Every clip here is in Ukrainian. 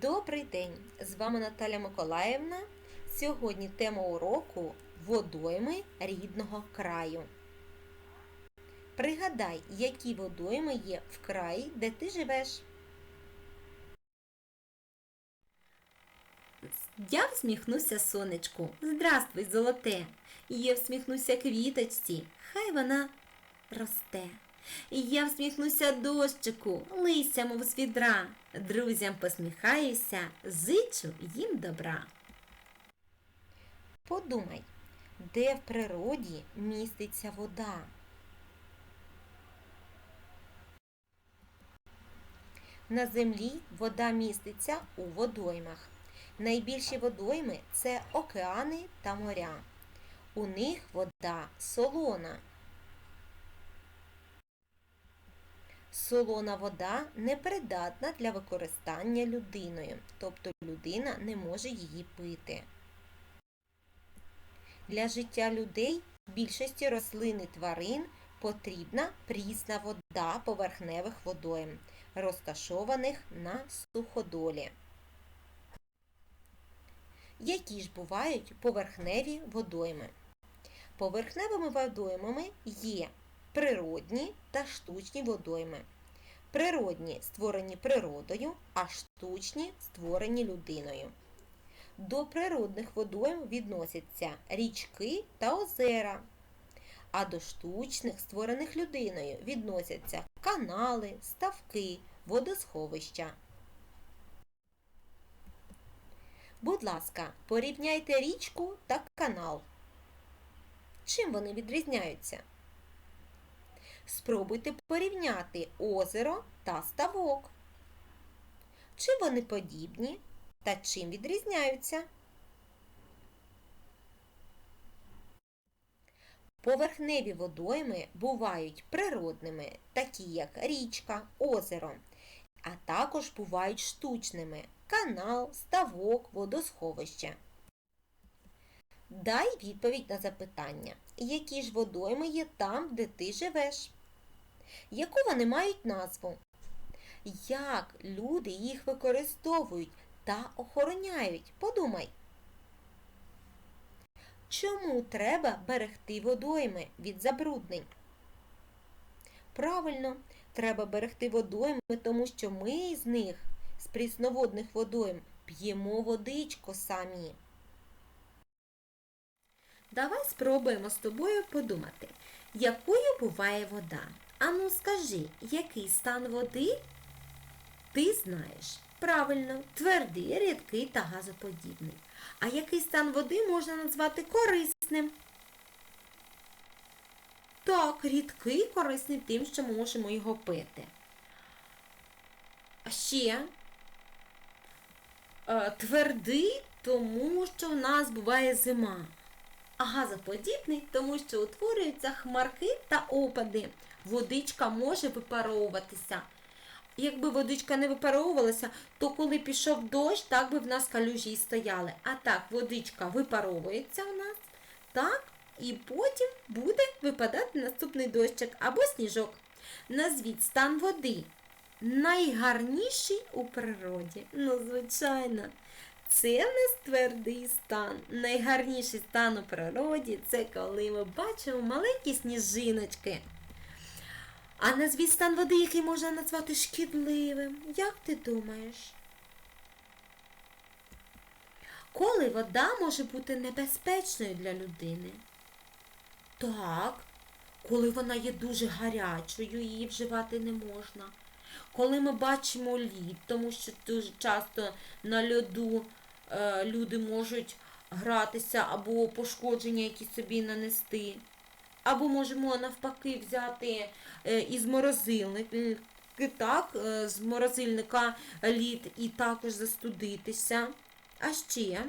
Добрий день! З вами Наталя Миколаївна. Сьогодні тема уроку водойми рідного краю. Пригадай, які водойми є в краї, де ти живеш. Я всміхнуся сонечку. Здравствуй, золоте. Я всміхнуся квіточці. Хай вона росте. Я всміхнуся дощику, листя, мов з відра. Друзям посміхаюся, зичу їм добра. Подумай, де в природі міститься вода? На землі вода міститься у водоймах. Найбільші водойми це океани та моря. У них вода солона. Солона вода непридатна для використання людиною, тобто людина не може її пити. Для життя людей більшості рослин і тварин потрібна прісна вода поверхневих водойм, розташованих на суходолі. Які ж бувають поверхневі водойми? Поверхневими водоймами є природні та штучні водойми. Природні створені природою, а штучні створені людиною. До природних водойм відносяться річки та озера, а до штучних, створених людиною, відносяться канали, ставки, водосховища. Будь ласка, порівняйте річку та канал. Чим вони відрізняються? Спробуйте порівняти озеро та ставок. Чи вони подібні та чим відрізняються? Поверхневі водойми бувають природними, такі як річка, озеро, а також бувають штучними канал, ставок, водосховище. Дай відповідь на запитання, які ж водойми є там, де ти живеш? Яку вони мають назву? Як люди їх використовують та охороняють? Подумай. Чому треба берегти водойми від забруднень? Правильно, треба берегти водойми, тому що ми з них, з прісноводних водойм, п'ємо водичку самі. Давай спробуємо з тобою подумати, якою буває вода. Ану скажи, який стан води ти знаєш? Правильно, твердий, рідкий та газоподібний. А який стан води можна назвати корисним? Так, рідкий корисний тим, що ми можемо його пити. А ще е, твердий, тому що в нас буває зима. А газоподібний, тому що утворюються хмарки та опади. Водичка може випаровуватися. Якби водичка не випаровувалася, то коли пішов дощ, так би в нас калюжі і стояли. А так, водичка випаровується у нас, так, і потім буде випадати наступний дощик або сніжок. Назвіть стан води. Найгарніший у природі. Ну, звичайно. Це в нас твердий стан. Найгарніший стан у природі це коли ми бачимо маленькі сніжиночки. А назвіть стан води, який можна назвати шкідливим. Як ти думаєш? Коли вода може бути небезпечною для людини? Так, коли вона є дуже гарячою, її вживати не можна. Коли ми бачимо лід, тому що дуже часто на льоду е, люди можуть гратися або пошкодження якісь собі нанести. Або можемо навпаки взяти е, із морозильника, так, е, з морозильника лід і також застудитися. А ще,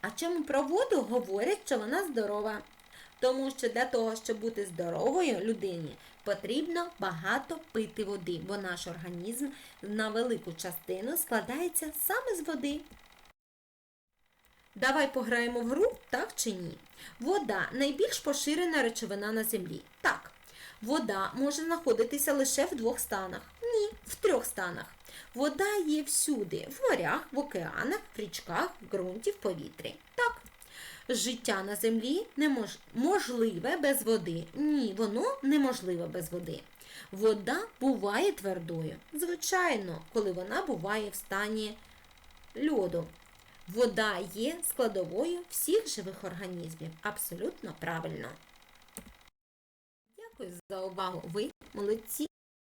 а чому про воду говорять, що вона здорова? Тому що для того, щоб бути здоровою людині, потрібно багато пити води, бо наш організм на велику частину складається саме з води. Давай пограємо в гру, так чи ні? Вода найбільш поширена речовина на землі. Так. Вода може знаходитися лише в двох станах. Ні, в трьох станах. Вода є всюди: в морях, в океанах, в річках, в ґрунті, в повітрі. Так. Життя на землі немож... можливе без води. Ні, воно неможливе без води. Вода буває твердою. Звичайно, коли вона буває в стані льоду. Вода є складовою всіх живих організмів. Абсолютно правильно. Дякую за увагу. Ви молодці.